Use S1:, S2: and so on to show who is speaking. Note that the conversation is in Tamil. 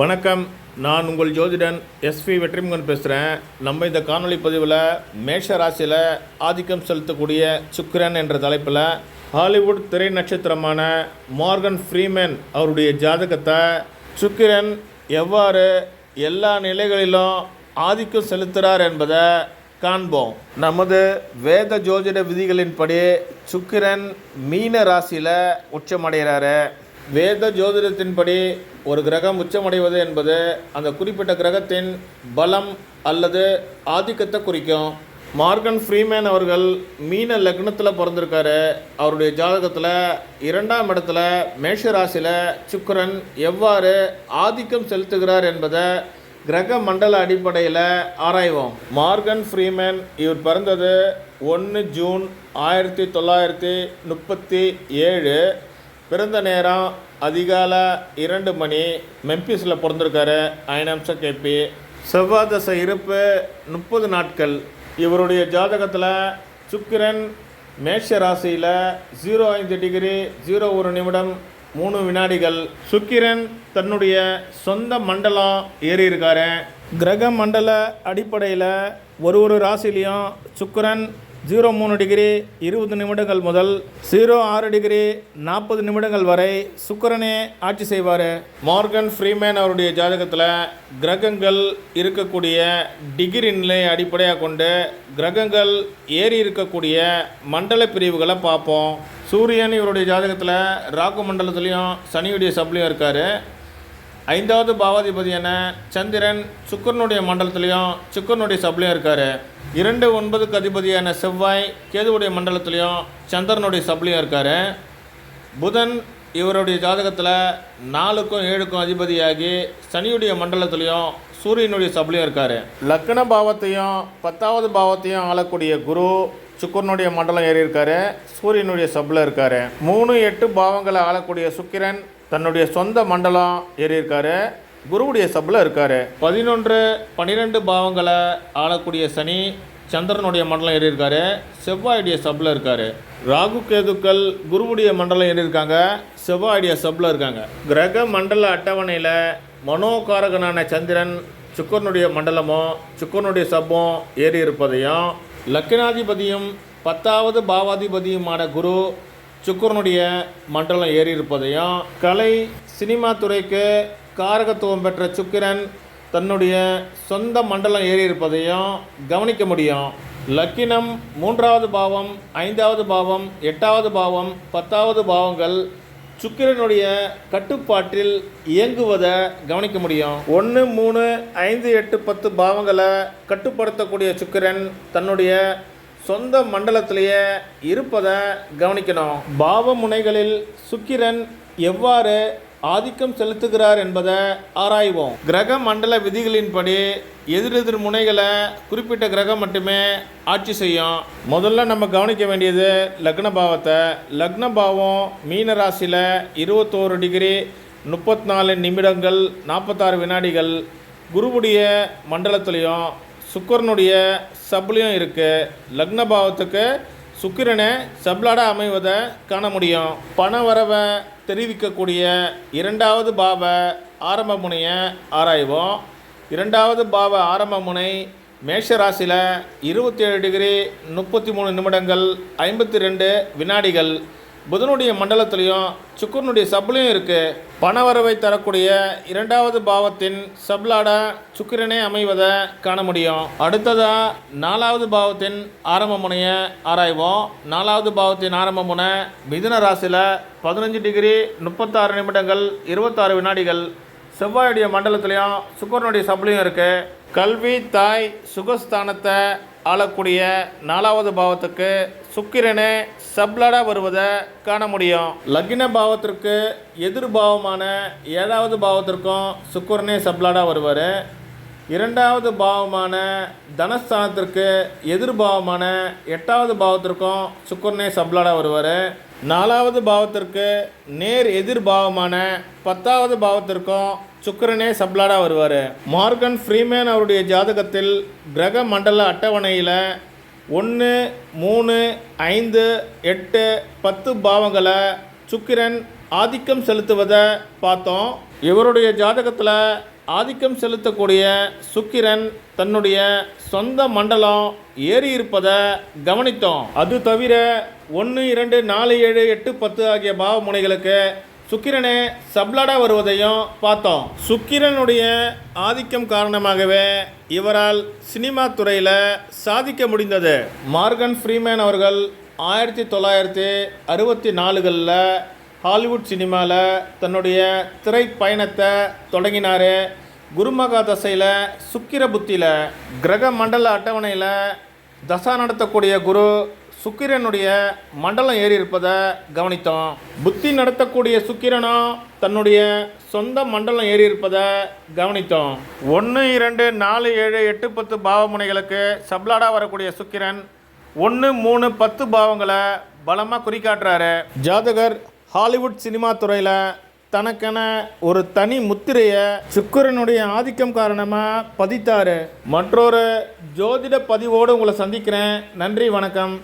S1: வணக்கம். நான் உங்கள் ஜோதிடன் எஸ்பி வெற்றிமுகன் பேசுகிறேன் நம்ம இந்த காணொலி பதிவில் மேஷ ராசியில் ஆதிக்கம் செலுத்தக்கூடிய சுக்கிரன் என்ற தலைப்பில் ஹாலிவுட் திரை நட்சத்திரமான மார்கன் ஃப்ரீமேன் அவருடைய ஜாதகத்தை சுக்கிரன் எவ்வாறு எல்லா நிலைகளிலும் ஆதிக்கம் செலுத்துகிறார் என்பதை காண்போம். நமது வேத ஜோதிட விதிகளின்படி சுக்கிரன் மீன ராசியில் உச்சமடைகிறாரு. வேத ஜோதிடத்தின்படி ஒரு கிரகம் உச்சமடைவது என்பது அந்த குறிப்பிட்ட கிரகத்தின் பலம் அல்லது ஆதிக்கத்தை குறிக்கும். மார்கன் ஃப்ரீமேன் அவர்கள் மீன லக்னத்தில் பிறந்திருக்காரு. அவருடைய ஜாதகத்தில் இரண்டாம் இடத்துல மேஷ ராசியில் சுக்கரன் எவ்வாறு ஆதிக்கம் செலுத்துகிறார் என்பதை கிரக மண்டல அடிப்படையில் ஆராய்வோம். மார்கன் ஃப்ரீமேன் இவர் பிறந்தது ஒன்று ஜூன் ஆயிரத்தி தொள்ளாயிரத்தி முப்பத்தி ஏழு. பிறந்த நேரம் அதிகாலை இரண்டு மணி மெம்பிஸில் பிறந்திருக்காரு ஐநம்ச கேபி செவ்வாய் தசை இருப்பு முப்பது நாட்கள். இவருடைய ஜாதகத்தில் சுக்கிரன் மேஷ ராசியில் ஜீரோ ஐந்து டிகிரி ஜீரோ ஒரு நிமிடம் மூணு வினாடிகள். சுக்கிரன் தன்னுடைய சொந்த மண்டலம் ஏறி இருக்காரு. கிரக மண்டல அடிப்படையில் ஒரு ஒரு ராசிலையும் சுக்கிரன் ஜீரோ மூணு டிகிரி இருபது நிமிடங்கள் முதல் ஜீரோ ஆறு டிகிரி நாற்பது நிமிடங்கள் வரை சுக்கரனே ஆட்சி செய்வார். மார்கன் ஃப்ரீமேன் அவருடைய ஜாதகத்தில் கிரகங்கள் இருக்கக்கூடிய டிகிரி நிலையை அடிப்படையாக கொண்டு கிரகங்கள் ஏறி இருக்கக்கூடிய மண்டல பிரிவுகளை பார்ப்போம். சூரியன் இவருடைய ஜாதகத்தில் ராகு மண்டலத்துலேயும் சனியுடைய சப்லையும் இருக்கார். ஐந்தாவது பாவாதிபதியான சந்திரன் சுக்கரனுடைய மண்டலத்திலையும் சுக்கரனுடைய சப்ளையும் இருக்கார். இரண்டு ஒன்பதுக்கு அதிபதியான செவ்வாய் கேதுவுடைய மண்டலத்திலையும் சந்திரனுடைய சப்ளையும் இருக்கார். புதன் இவருடைய ஜாதகத்தில் நாலுக்கும் ஏழுக்கும் அதிபதியாகி சனியுடைய மண்டலத்திலையும் சூரியனுடைய சப்ளையும் இருக்கார். லக்ன பாவத்தையும் பத்தாவது பாவத்தையும் ஆளக்கூடிய குரு சுக்கரனுடைய மண்டலம் ஏறி இருக்காரு. சூரியனுடைய சப்ல இருக்காரு. மூணு எட்டு பாவங்களை ஆளக்கூடிய சுக்கிரன் தன்னுடைய சொந்த மண்டலம் ஏறியிருக்காரு குருவுடைய சபில் இருக்காரு. பதினொன்று பன்னிரெண்டு பாவங்களை ஆளக்கூடிய சனி சந்திரனுடைய மண்டலம் ஏறியிருக்காரு செவ்வாயுடைய சப்ல இருக்காரு. ராகு கேதுக்கள் குருவுடைய மண்டலம் ஏறியிருக்காங்க செவ்வாயுடைய சப்ல இருக்காங்க. கிரக மண்டல அட்டவணையில் மனோகாரகனான சந்திரன் சுக்கரனுடைய மண்டலமும் சுக்கரனுடைய சப்பும் ஏறி இருப்பதையும் லக்கினாதிபதியும் பத்தாவது பாவாதிபதியுமான குரு சுக்கரனுடைய மண்டலம் ஏறி இருப்பதையும் கலை சினிமா துறைக்கு காரகத்துவம் பெற்ற சுக்கிரன் தன்னுடைய சொந்த மண்டலம் ஏறி இருப்பதையும் கவனிக்க முடியும். லக்கினம் மூன்றாவது பாவம் ஐந்தாவது பாவம் எட்டாவது பாவம் பத்தாவது பாவங்கள் சுக்கிரனுடைய கட்டுப்பாட்டில் இயங்குவதை கவனிக்க முடியும். ஒன்று மூணு ஐந்து எட்டு பத்து பாவங்களை கட்டுப்படுத்தக்கூடிய சுக்கிரன் தன்னுடைய சொந்த மண்டலத்திலேயே இருப்பதை கவனிக்கணும். பாவ முனைகளில் சுக்கிரன் எவ்வாறு ஆதிக்கம் செலுத்துகிறார் என்பதை ஆராய்வோம். கிரக மண்டல விதிகளின்படி எதிரெதிர் முனைகளை குறிப்பிட்ட கிரகம் மட்டுமே ஆட்சி செய்யும். முதல்ல நம்ம கவனிக்க வேண்டியது லக்ன பாவத்தை. லக்ன பாவம் மீன ராசியில் இருபத்தோரு டிகிரி முப்பத்தி நாலு நிமிடங்கள் நாற்பத்தாறு வினாடிகள் குருவுடைய மண்டலத்துலேயும் சுக்கரனுடைய சப்லையும் இருக்குது லக்ன பாவத்துக்கு சுக்கிரனை சப்லாடா அமைவதை காண முடியும். பண வரவை தெரிவிக்கக்கூடிய இரண்டாவது பாவ ஆரம்ப முனையை ஆராய்வோம். இரண்டாவது பாவ ஆரம்ப முனை மேஷராசியில் இருபத்தேழு டிகிரி முப்பத்தி மூணு நிமிடங்கள் ஐம்பத்தி ரெண்டு வினாடிகள். புதனுடைய மண்டலத்திலையும் சுக்கரனுடைய சப்லையும் இருக்குது பணவரவை தரக்கூடிய இரண்டாவது பாவத்தின் சப்லாட சுக்கிரனே அமைவதை காண முடியும். அடுத்ததாக நாலாவது பாவத்தின் ஆரம்ப முனையை ஆராய்வோம். நாலாவது பாவத்தின் ஆரம்ப முனை மிதுன ராசியில் பதினஞ்சு டிகிரி முப்பத்தாறு நிமிடங்கள் இருபத்தாறு வினாடிகள். செவ்வாயுடைய மண்டலத்திலையும் சுக்கரனுடைய சப்ளையும் இருக்குது கல்வி தாய் சுகஸ்தானத்தை ஆளக்கூடிய நாலாவது பாவத்துக்கு சுக்கிரனே சப்ளடாக வருவதை காண முடியும். லக்ன பாவத்திற்கு எதிர்பாவமான ஏழாவது பாவத்திற்கும் சுக்கிரனே சப்ளடாக வருவார். இரண்டாவது பாவமான தனஸ்தானத்திற்கு எதிர்பாவமான எட்டாவது பாவத்திற்கும் சுக்கரனே சப்ளாடாக வருவார். நாலாவது பாவத்திற்கு நேர் எதிர்பாவமான பத்தாவது பாவத்திற்கும் சுக்கிரனே சப்ளாடாக வருவார். மார்கன் ஃப்ரீமேன் அவருடைய ஜாதகத்தில் கிரக மண்டல அட்டவணையில் ஒன்று மூணு ஐந்து எட்டு பத்து பாவங்களை சுக்கிரன் ஆதிக்கம் செலுத்துவதை பார்த்தோம். இவருடைய ஜாதகத்தில் ஆதிக்கம் செலுத்தக்கூடிய சுக்கிரன் தன்னுடைய சொந்த மண்டலம் ஏறி இருப்பதை கவனித்தோம். அது தவிர ஒன்று இரண்டு நாலு ஏழு எட்டு பத்து ஆகிய பாவ முனைகளுக்கு சுக்கிரனே சப்ளடாக வருவதையும் பார்த்தோம். சுக்கிரனுடைய ஆதிக்கம் காரணமாகவே இவரால் சினிமா துறையில் சாதிக்க முடிந்தது. மார்கன் ஃப்ரீமேன் அவர்கள் ஆயிரத்தி தொள்ளாயிரத்தி அறுபத்தி நாலுகளில் ஹாலிவுட் சினிமாவில் தன்னுடைய திரைப்பயணத்தை தொடங்கினார். குருமகா தசையில் சுக்கிர புத்தியில் கிரக மண்டல அட்டவணையில் தசா நடத்தக்கூடிய குரு சுக்கிரனுடைய மண்டலம் ஏறி இருப்பதை கவனித்தோம். புத்தி நடத்தக்கூடிய சுக்கிரனும் தன்னுடைய சொந்த மண்டலம் ஏறி இருப்பதை கவனித்தோம். ஒன்று இரண்டு நாலு ஏழு எட்டு பத்து பாவமுனைகளுக்கு சப்ளாடா வரக்கூடிய சுக்கிரன் ஒன்று மூணு பத்து பாவங்களை பலமாக குறிக்காட்டுறாரு ஜாதகர் ஹாலிவுட் சினிமா துறையில் தனக்கென ஒரு தனி முத்திரையை சுக்கிரனுடைய ஆதிக்கம் காரணமாக பதித்தாரு. மற்றொரு ஜோதிட பதிவோடு உங்களை சந்திக்கிறேன். நன்றி வணக்கம்.